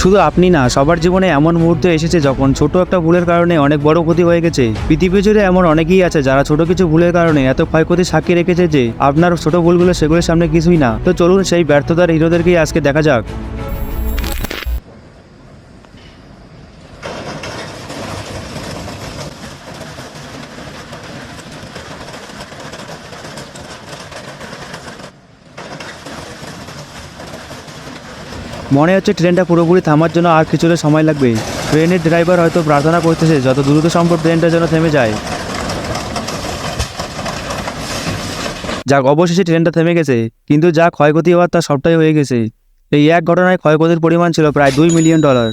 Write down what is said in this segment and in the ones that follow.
শুধু আপনি না, সবার জীবনে এমন মুহূর্ত এসেছে যখন ছোট একটা ভুলের কারণে অনেক বড় ক্ষতি হয়ে গেছে। পৃথিবী জুড়ে এমন অনেকেই আছে যারা ছোট কিছু ভুলের কারণে এত ক্ষয়ক্ষতি সাক্ষী রেখেছে যে আপনার ছোট ভুলগুলো সেগুলোর সামনে কিছুই না। তো চলুন সেই ব্যর্থতার হিরোদেরকেই আজকে দেখা যাক। মনে হচ্ছে ট্রেনটা পুরোপুরি থামার জন্য আর কিছুটা সময় লাগবে ট্রেনের ড্রাইভার হয়তো প্রার্থনা করতেছে যত দ্রুত সম্ভব ট্রেনটা যেন থেমে যায় যাক অবশেষে ট্রেনটা থেমে গেছে কিন্তু যা ক্ষয়ক্ষতি হওয়ার তা সবটাই হয়ে গেছে এই এক ঘটনায় ক্ষয়ক্ষতির পরিমাণ ছিল প্রায় দুই মিলিয়ন ডলার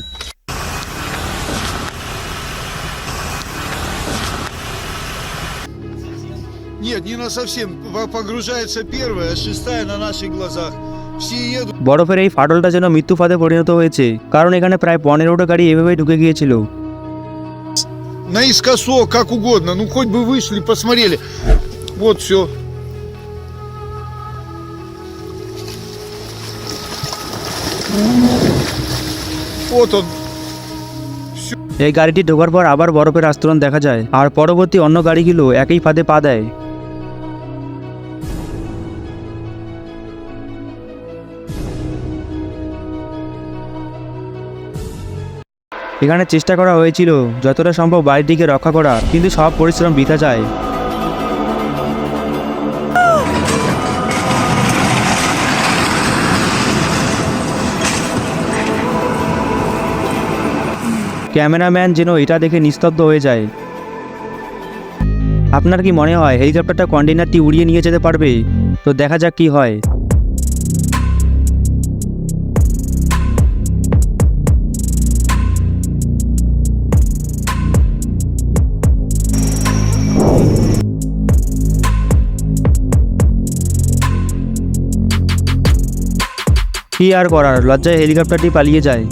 Нет, не на совсем. П- Погружается первая, а шестая на наших глазах. Все едут. বরফের এই ফাটলটা যেন মৃত্যু ফাঁদে পরিণত হয়েছে কারণ এখানে প্রায় পনেরোটা গাড়ি এভাবেই ঢুকে গিয়েছিল Наискосок, как угодно. Ну, хоть бы вышли, посмотрели. Вот все. Вот он. এই গাড়িটি ঢোকার পর আবার বরফের আস্তরণ দেখা যায় আর পরবর্তী অন্য গাড়িগুলো একই ফাঁদে পা দেয় এখানে চেষ্টা করা হয়েছিল যতটা সম্ভব বাড়িটিকে রক্ষা করার কিন্তু সব পরিশ্রম বৃথা যায়। ক্যামেরাম্যান যেন এটা দেখে নিস্তব্ধ হয়ে যায়। আপনার কি মনে হয়, হেলিকপ্টারটা কন্টেনারটি উড়িয়ে নিয়ে যেতে পারবে? তো দেখা যাক কি হয়। কি আর করার লজ্জায় হেলিকপ্টারটি পালিয়ে যায়.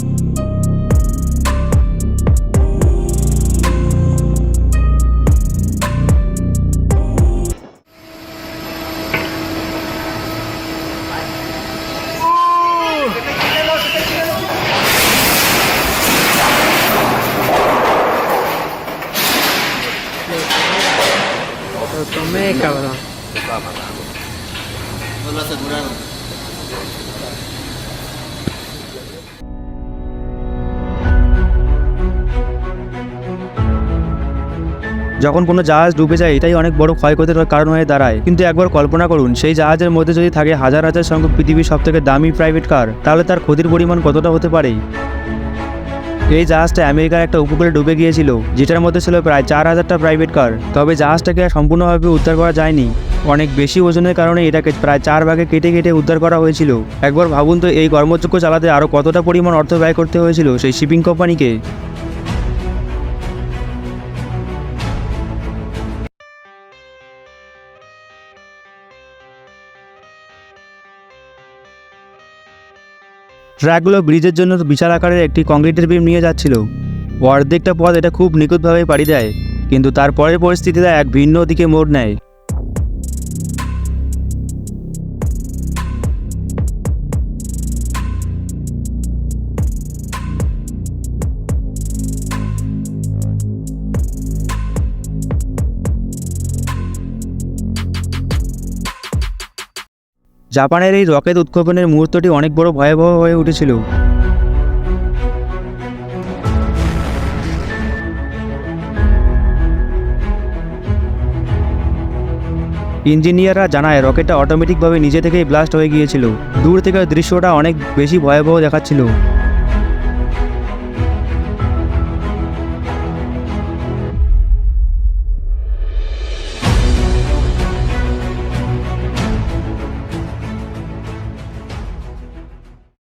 যখন কোনো জাহাজ ডুবে যায়, এটাই অনেক বড় ক্ষয়ক্ষতির কারণ হয়ে দাঁড়ায়। কিন্তু একবার কল্পনা করুন, সেই জাহাজের মধ্যে যদি থাকে হাজার হাজার সংখ্যক পৃথিবীর সব থেকে দামি প্রাইভেট কার, তাহলে তার ক্ষতির পরিমাণ কতটা হতে পারে? এই জাহাজটা আমেরিকার একটা উপকূলে ডুবে গিয়েছিল, যেটার মধ্যে ছিল প্রায় চার হাজারটা প্রাইভেট কার। তবে জাহাজটাকে সম্পূর্ণভাবে উদ্ধার করা যায়নি। অনেক বেশি ওজনের কারণে এটাকে প্রায় চার ভাগে কেটে কেটে উদ্ধার করা হয়েছিল। একবার ভাবুন তো, এই কর্মযোগ্য চালাতে আরও কতটা পরিমাণ অর্থ ব্যয় করতে হয়েছিল সেই শিপিং কোম্পানিকে? ট্র্যাকগুলো ব্রিজের জন্য বিশাল আকারের একটি কংক্রিটের বিম নিয়ে যাচ্ছিল। অর্ধেকটা পথ এটা খুব নিখুঁতভাবে পাড়ি দেয়, কিন্তু তারপরের পরিস্থিতিটা এক ভিন্ন দিকে মোড় নেয়। জাপানের এই রকেট উৎক্ষেপণের মুহূর্তটি অনেক বড় ভয়াবহ হয়ে উঠেছিল। ইঞ্জিনিয়াররা জানায়, রকেটটা অটোমেটিকভাবে নিজে থেকেই ব্লাস্ট হয়ে গিয়েছিল। দূর থেকে দৃশ্যটা অনেক বেশি ভয়াবহ দেখাচ্ছিল।